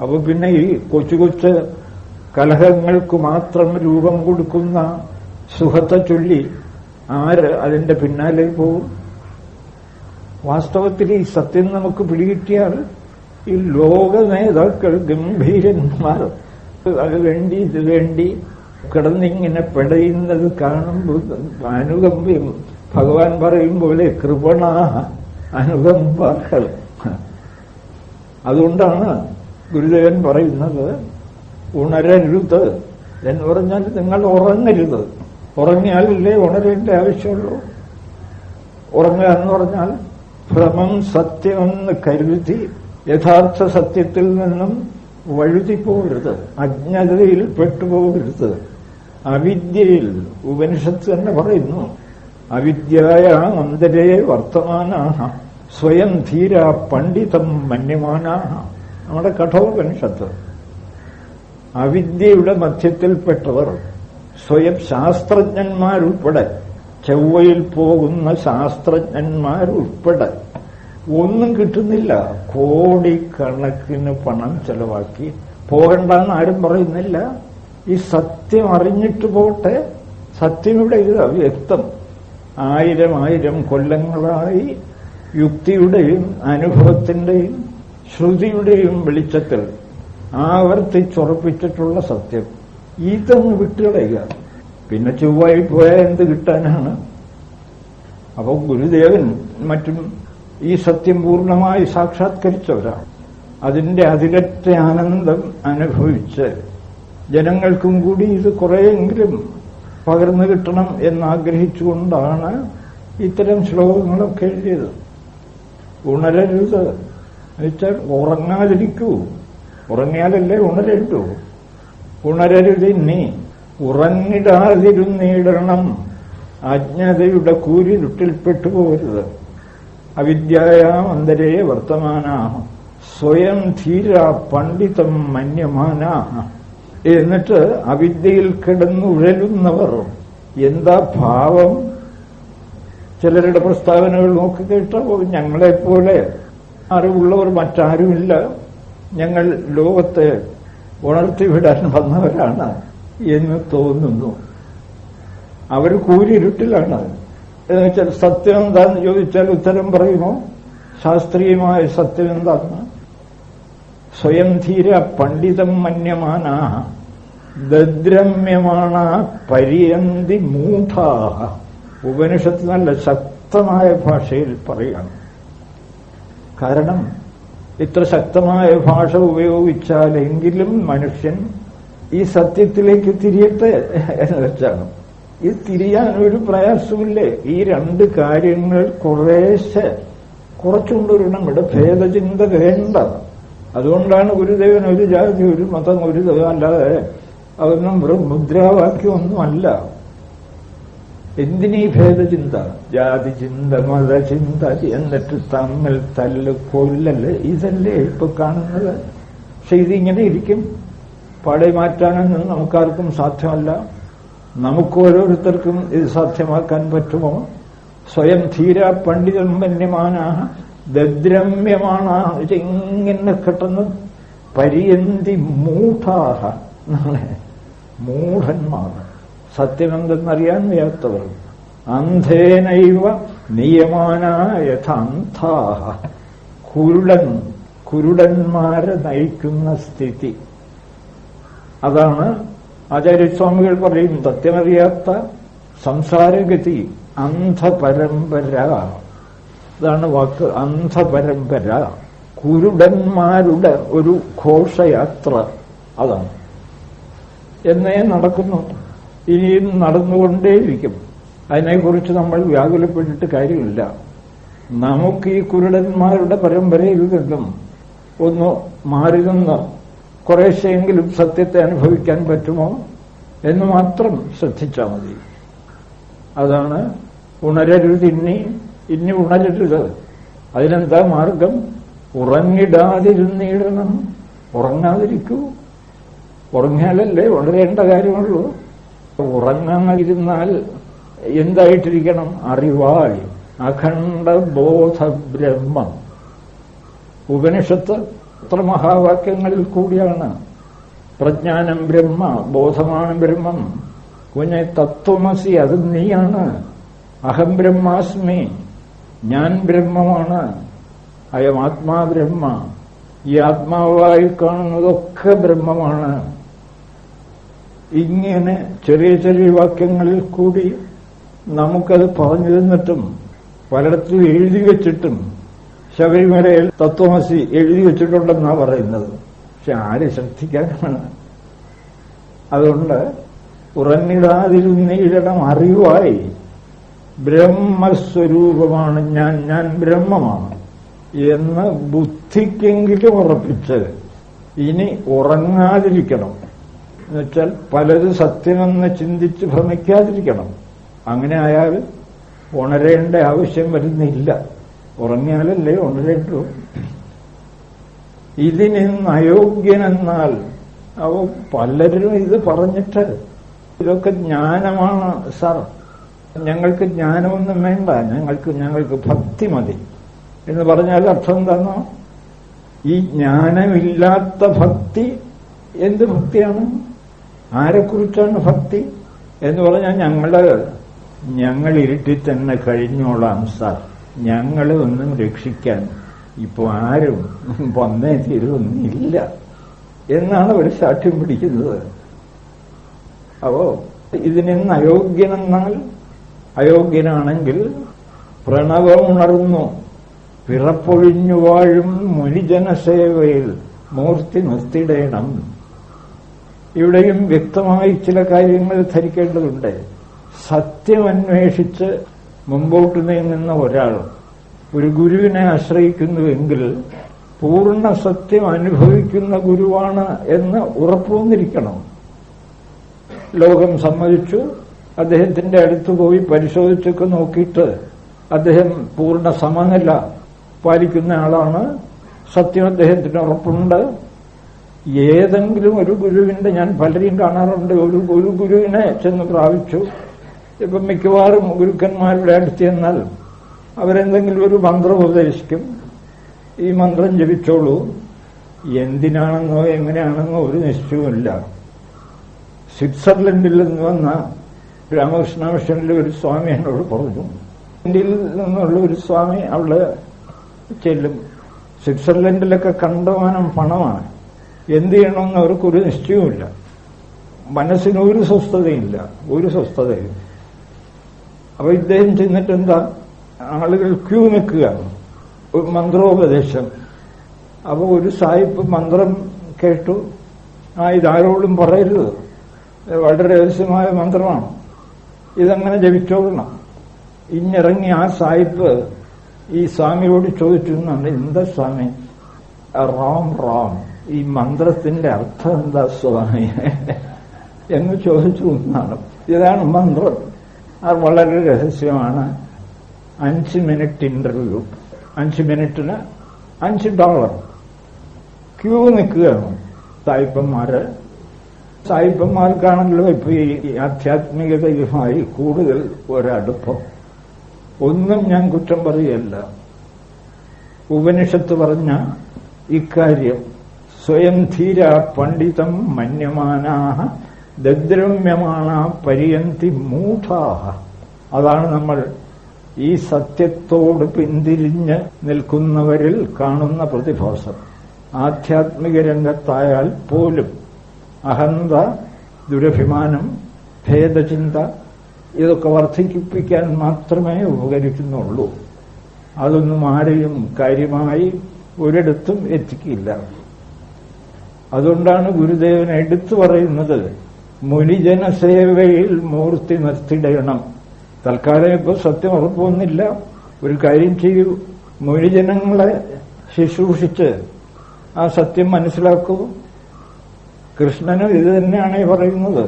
അപ്പൊ പിന്നെ ഈ കൊച്ചു കൊച്ചു കലഹങ്ങൾക്ക് മാത്രം രൂപം കൊടുക്കുന്ന സുഖത്തെ ചൊല്ലി ആര് അതിന്റെ പിന്നാലെ പോകും? വാസ്തവത്തിൽ ഈ സത്യം നമുക്ക് പിടികിട്ടിയാൽ ഈ ലോക നേതാക്കൾ ഗംഭീരന്മാർ. അത് വേണ്ടി ഇത് വേണ്ടി കിടന്നിങ്ങനെ പിടയുന്നത് കാണുമ്പോൾ അനുകമ്പയും ഭഗവാൻ പറയും പോലെ കൃപണ അനുകമ്പകൾ അതുകൊണ്ടാണ് ഗുരുദേവൻ പറയുന്നത് ഉണരരുത്. എന്ന് പറഞ്ഞാൽ നിങ്ങൾ ഉറങ്ങരുത്. ഉറങ്ങിയാലല്ലേ ഉണരേണ്ട ആവശ്യമുള്ളൂ. ഉറങ്ങുക എന്ന് പറഞ്ഞാൽ ഭ്രമം സത്യമെന്ന് കരുതി യഥാർത്ഥ സത്യത്തിൽ നിന്നും വഴുതി പോകരുത്. അജ്ഞതയിൽ പെട്ടുപോകരുത്. അവിദ്യയിൽ ഉപനിഷത്ത് തന്നെ പറയുന്നു അവിദ്യായ അന്തരേ വർത്തമാന സ്വയം ധീര പണ്ഡിതം മന്യമാന. നമ്മുടെ കഠോപനിഷത്ത്. അവിദ്യയുടെ മധ്യത്തിൽപ്പെട്ടവർ സ്വയം ശാസ്ത്രജ്ഞന്മാരുൾപ്പെടെ ചൊവ്വയിൽ പോകുന്ന ശാസ്ത്രജ്ഞന്മാരുൾപ്പെടെ ഒന്നും കിട്ടുന്നില്ല. കോടിക്കണക്കിന് പണം ചെലവാക്കി. പോകണ്ടെന്ന് ആരും പറയുന്നില്ല. ഈ സത്യം അറിഞ്ഞിട്ട് പോട്ടെ. സത്യം ഇവിടെ ഇത് വ്യക്തം. ആയിരം ആയിരം കൊല്ലങ്ങളായി യുക്തിയുടെയും അനുഭവത്തിന്റെയും ശ്രുതിയുടെയും വെളിച്ചത്തിൽ ആവർത്തിച്ചുറപ്പിച്ചിട്ടുള്ള സത്യം. ഇതൊന്ന് വിട്ടുകളയുക. പിന്നെ ചൊവ്വായി പോയാൽ എന്ത് കിട്ടാനാണ്? അപ്പോൾ ഗുരുദേവൻ മറ്റും ഈ സത്യം പൂർണമായി സാക്ഷാത്കരിച്ചവരാണ്. അതിന്റെ അതിരറ്റ ആനന്ദം അനുഭവിച്ച് ജനങ്ങൾക്കും കൂടി ഇത് കുറെയെങ്കിലും പകർന്നു കിട്ടണം എന്നാഗ്രഹിച്ചുകൊണ്ടാണ് ഇത്തരം ശ്ലോകങ്ങളൊക്കെ എഴുതിയത്. ഉണരരുത്. എന്നുവെച്ചാൽ ഉറങ്ങാതിരിക്കൂ. ഉറങ്ങിയാലല്ലേ ഉണരരുതൂ. ഉണരരുതിന്നി ഉറങ്ങിടാതിരുന്നിടണം. അജ്ഞതയുടെ കൂരിരുട്ടിൽപ്പെട്ടു പോകരുത് അവിദ്യയാം അന്തരേ വർത്തമാന. സ്വയം ധീര പണ്ഡിതം മന്യമാന. എന്നിട്ട് അവിദ്യയിൽ കിടന്നുഴലുന്നവർ. എന്താ ഭാവം? ചിലരുടെ പ്രസ്താവനകൾ നോക്കി കേട്ടോ ഞങ്ങളെപ്പോലെ അറിവുള്ളവർ മറ്റാരുമില്ല. ഞങ്ങൾ ലോകത്തെ ഉണർത്തിവിടാൻ വന്നവരാണ് എന്ന് തോന്നുന്നു. അവർ കൂരിരുട്ടിലാണ്. എന്ന് വെച്ചാൽ സത്യം എന്താന്ന് ചോദിച്ചാൽ ഉത്തരം പറയുമോ? ശാസ്ത്രീയമായ സത്യം എന്താന്ന്? സ്വയം ധീര പണ്ഡിതം മന്യമാന ദദ്രമ്യമാണ പര്യന്തി മൂഢാഹ. ഉപനിഷത്ത് നല്ല ശക്തമായ ഭാഷയിൽ പറയണം. കാരണം ഇത്ര ശക്തമായ ഭാഷ ഉപയോഗിച്ചാലെങ്കിലും മനുഷ്യൻ ഈ സത്യത്തിലേക്ക് തിരിയട്ടെ എന്ന് വെച്ചാണ്. ഇത് തിരിയാൻ ഒരു പ്രയാസമില്ലേ ഈ രണ്ട് കാര്യങ്ങൾ കുറേശ്ശെ കുറച്ചുകൊണ്ടുവരണം ഇവിടെ ഭേദചിന്ത വേണ്ട. അതുകൊണ്ടാണ് ഗുരുദേവൻ ഒരു ജാതി ഒരു മതം ഒരു അല്ലാതെ അതൊന്നും വെറും മുദ്രാവാക്യമൊന്നുമല്ല. എന്തിനീ ഭേദചിന്ത? ജാതി ചിന്ത മതചിന്ത എന്നിട്ട് തമ്മിൽ തല്ല് കൊല്ലല് ഇതല്ലേ ഇപ്പൊ കാണുന്നത്? പക്ഷെ ഇതിങ്ങനെ ഇരിക്കും. പാടെ മാറ്റാനൊന്നും നമുക്കാർക്കും സാധ്യമല്ല. നമുക്ക് ഓരോരുത്തർക്കും ഇത് സാധ്യമാക്കാൻ പറ്റുമോ? സ്വയം ധീര പണ്ഡിതം മന്യമാനാ ദദ്രമ്യമാണ് ഇതിങ്ങനെ കിട്ടുന്ന പര്യന്തി മൂഢാഹ. മൂഢന്മാർ. സത്യമെന്തെന്നറിയാൻ വയ്യാത്തവർ. അന്ധേനൈവ നിയമാന യഥാന്താഹ കുരുടൻ കുരുടന്മാരെ നയിക്കുന്ന സ്ഥിതി. അതാണ് ആചാര്യസ്വാമികൾ പറയും സത്യമറിയാത്ത സംസാരഗതി അന്ധപരമ്പര. അതാണ് വാക്ക് അന്ധപരമ്പര. കുരുടന്മാരുടെ ഒരു ഘോഷയാത്ര അതാണ്. എന്നേ നടക്കുന്നു ഇനിയും നടന്നുകൊണ്ടേയിരിക്കും. അതിനെക്കുറിച്ച് നമ്മൾ വ്യാകുലപ്പെട്ടിട്ട് കാര്യമില്ല. നമുക്ക് ഈ കുരുടന്മാരുടെ പരമ്പരയിൽ നിന്നും ഒന്ന് മാറി നിന്ന് കുറേശ്ശെങ്കിലും സത്യത്തെ അനുഭവിക്കാൻ പറ്റുമോ എന്ന് മാത്രം ശ്രദ്ധിച്ചാൽ മതി. അതാണ് ഉണരരുത് ഇനി ഇനി ഉണരരുത്. അതിനെന്താ മാർഗം? ഉറങ്ങിടാതിരുന്നിടണം. ഉറങ്ങാതിരിക്കൂ. ഉറങ്ങിയാലല്ലേ ഉണരേണ്ട കാര്യമുള്ളൂ. ഉറങ്ങാതിരുന്നാൽ എന്തായിട്ടിരിക്കണം? അറിവാൾ അഖണ്ഡ ബോധ ബ്രഹ്മം ഉപനിഷത്ത് എത്ര മഹാവാക്യങ്ങളിൽ കൂടിയാണ്. പ്രജ്ഞാനം ബ്രഹ്മ ബോധമാണ് ബ്രഹ്മം. കുഞ്ഞെ തത്വമസി അത് നീയാണ്. അഹം ബ്രഹ്മാസ്മി ഞാൻ ബ്രഹ്മമാണ്. അയം ആത്മാ ബ്രഹ്മ. ഈ ആത്മാവായി കാണുന്നതൊക്കെ ബ്രഹ്മമാണ്. ഇങ്ങനെ ചെറിയ ചെറിയ വാക്യങ്ങളിൽ കൂടി നമുക്കത് പറഞ്ഞു തന്നിട്ടും പലയിടത്തും എഴുതി വെച്ചിട്ടും ശബരിമലയിൽ തത്വമസി എഴുതി വെച്ചിട്ടുണ്ടെന്നാണ് പറയുന്നത്. പക്ഷെ ആര് ശ്രദ്ധിക്കാനാണ്? അതുകൊണ്ട് ഉറങ്ങിടാതിരുന്നയിടം അറിവായി ബ്രഹ്മസ്വരൂപമാണ് ഞാൻ ഞാൻ ബ്രഹ്മമാണ് എന്ന് ബുദ്ധിക്കെങ്കിലും ഉറപ്പിച്ച് ഇനി ഉറങ്ങാതിരിക്കണം. എന്നുവെച്ചാൽ പലരും സത്യമെന്ന് ചിന്തിച്ച് ഭ്രമിക്കാതിരിക്കണം. അങ്ങനെ ആയാൽ ഉണരേണ്ട ആവശ്യം വരുന്നില്ല. ഉറങ്ങിയാലല്ലേ ഉണരേണ്ടു. ഇതിനിന്ന് അയോഗ്യനെന്നാൽ അവ പലരും ഇത് പറഞ്ഞിട്ട് ഇതൊക്കെ ജ്ഞാനമാണ് സാർ. ഞങ്ങൾക്ക് ജ്ഞാനമൊന്നും വേണ്ട. ഞങ്ങൾക്ക് ഞങ്ങൾക്ക് ഭക്തി മതി. എന്ന് പറഞ്ഞാൽ അർത്ഥം എന്താണോ ഈ ജ്ഞാനമില്ലാത്ത ഭക്തി എന്ത് ഭക്തിയാണ്? ആരെക്കുറിച്ചാണ് ഭക്തി? എന്ന് പറഞ്ഞാൽ ഞങ്ങൾ ഞങ്ങൾ ഇരുട്ടിൽ തന്നെ കഴിഞ്ഞോളാം സാർ. ഞങ്ങളെ ഒന്നും രക്ഷിക്കാൻ ഇപ്പൊ ആരും വന്നേ തീരുമൊന്നില്ല എന്നാണ് അവർ സാക്ഷ്യം പിടിക്കുന്നത്. അപ്പോ ഇതിനിന്ന് അയോഗ്യനെന്നാൽ അയോഗ്യനാണെങ്കിൽ പ്രണവമുണർന്നു പിറപ്പൊഴിഞ്ഞു വാഴും മുനിജനസേവയിൽ മൂർത്തി നിർത്തിടേണം. ഇവിടെയും വ്യക്തമായി ചില കാര്യങ്ങൾ ധരിക്കേണ്ടതുണ്ട്. സത്യമന്വേഷിച്ച് മുമ്പോട്ട് നീങ്ങുന്ന ഒരാൾ ഒരു ഗുരുവിനെ ആശ്രയിക്കുന്നുവെങ്കിൽ പൂർണ സത്യം അനുഭവിക്കുന്ന ഗുരുവാണ് എന്ന് ഉറപ്പുവന്നിരിക്കണം. ലോകം സമ്മതിച്ചു. അദ്ദേഹത്തിന്റെ അടുത്ത് പോയി പരിശോധിച്ചൊക്കെ നോക്കിയിട്ട് അദ്ദേഹം പൂർണ സമനില പാലിക്കുന്ന ആളാണ്. സത്യം അദ്ദേഹത്തിന് ഉറപ്പുണ്ട്. ഏതെങ്കിലും ഒരു ഗുരുവിന്റെ ഞാൻ പലരെയും കാണാറുണ്ട്. ഒരു ഒരു ഗുരുവിനെ ചെന്ന് പ്രാപിച്ചു. ഇപ്പം മിക്കവാറും ഗുരുക്കന്മാരുടെ അടുത്ത് ചെന്നാൽ അവരെന്തെങ്കിലും ഒരു മന്ത്രം ഉപദേശിക്കും. ഈ മന്ത്രം ജപിച്ചോളൂ. എന്തിനാണെന്നോ എങ്ങനെയാണെന്നോ ഒരു നിശ്ചയവുമില്ല സ്വിറ്റ്സർലൻഡിൽ നിന്ന് വന്ന രാമകൃഷ്ണ മിഷനിലെ ഒരു സ്വാമി എന്നോട് പറഞ്ഞു. ഇന്ത്യയിൽ നിന്നുള്ള ഒരു സ്വാമി അവൾ ചെല്ലും. സ്വിറ്റ്സർലൻഡിലൊക്കെ കണ്ടമാനം പണമാണ്. എന്ത് ചെയ്യണമെന്ന് അവർക്കൊരു നിശ്ചയവുമില്ല. മനസ്സിന് ഒരു സ്വസ്ഥതയില്ല. ഒരു സ്വസ്ഥതയും. അപ്പൊ ഇദ്ദേഹം ചെന്നിട്ട് എന്താ ആളുകൾ ക്യൂ നിൽക്കുകയാണ്. ഒരു മന്ത്രോപദേശം. അപ്പൊ ഒരു സായിപ്പ് മന്ത്രം കേട്ടു. ആ ഇതാരോടും പറയരുത്. വളരെ രഹസ്യമായ മന്ത്രമാണ്. ഇതങ്ങനെ ജപിച്ചോളണം. ഇഞ്ഞിറങ്ങി ആ സായിപ്പ് ഈ സ്വാമിയോട് ചോദിച്ചു എന്താ സ്വാമി? റാം റാം. ഈ മന്ത്രത്തിന്റെ അർത്ഥം എന്താ സ്വാമി? എന്ന് ചോദിച്ചു എന്നാണ്. ഇതാണ് മന്ത്രം. അത് വളരെ രഹസ്യമാണ്. അഞ്ച് മിനിറ്റ് ഇന്റർവ്യൂ അഞ്ച് മിനിറ്റിന് അഞ്ച് ഡോളർ ക്യൂ നിൽക്കുകയാണ് സായിപ്പന്മാര്. സായിപ്പന്മാർക്കാണല്ലോ ഇപ്പൊ ഈ ആധ്യാത്മികതയുമായി കൂടുതൽ ഒരടുപ്പം. ഒന്നും ഞാൻ കുറ്റം പറയുകയല്ല ഉപനിഷത്ത് പറഞ്ഞ ഇക്കാര്യം സ്വയം ധീര പണ്ഡിതം മന്യമാനാഹ ദദ്രമ്യമാണ പര്യന്തി മൂഢാഹ. അതാണ് നമ്മൾ ഈ സത്യത്തോട് പിന്തിരിഞ്ഞ് നിൽക്കുന്നവരിൽ കാണുന്ന പ്രതിഭാസം. ആധ്യാത്മിക രംഗത്തായാൽ പോലും അഹന്ത ദുരഭിമാനം ഭേദചിന്ത ഇതൊക്കെ വർദ്ധിപ്പിക്കാൻ മാത്രമേ ഉപകരിക്കുന്നുള്ളൂ. അതൊന്നും ആരെയും കാര്യമായി ഒരിടത്തും എത്തിക്കില്ല. അതുകൊണ്ടാണ് ഗുരുദേവൻ എടുത്തു പറയുന്നത് മുനിജനസേവയിൽ മൂർത്തി നിർത്തിടയണം തൽക്കാലം ഇപ്പോൾ സത്യം ഉറപ്പൊന്നില്ല ഒരു കാര്യം ചെയ്യൂ. മുനിജനങ്ങളെ ശുശ്രൂഷിച്ച് ആ സത്യം മനസ്സിലാക്കൂ. കൃഷ്ണനും ഇത് തന്നെയാണ് പറയുന്നത്.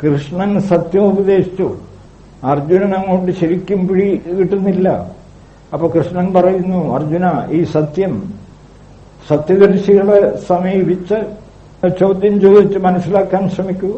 കൃഷ്ണൻ സത്യം ഉപദേശിച്ചു. അർജുനൻ അങ്ങോട്ട് ശരിക്കും പിടി കിട്ടുന്നില്ല. അപ്പൊ കൃഷ്ണൻ പറയുന്നു അർജുന ഈ സത്യം സത്യദർശികളെ സമീപിച്ച് ചോദ്യം ചോദിച്ച് മനസ്സിലാക്കാൻ ശ്രമിക്കൂ.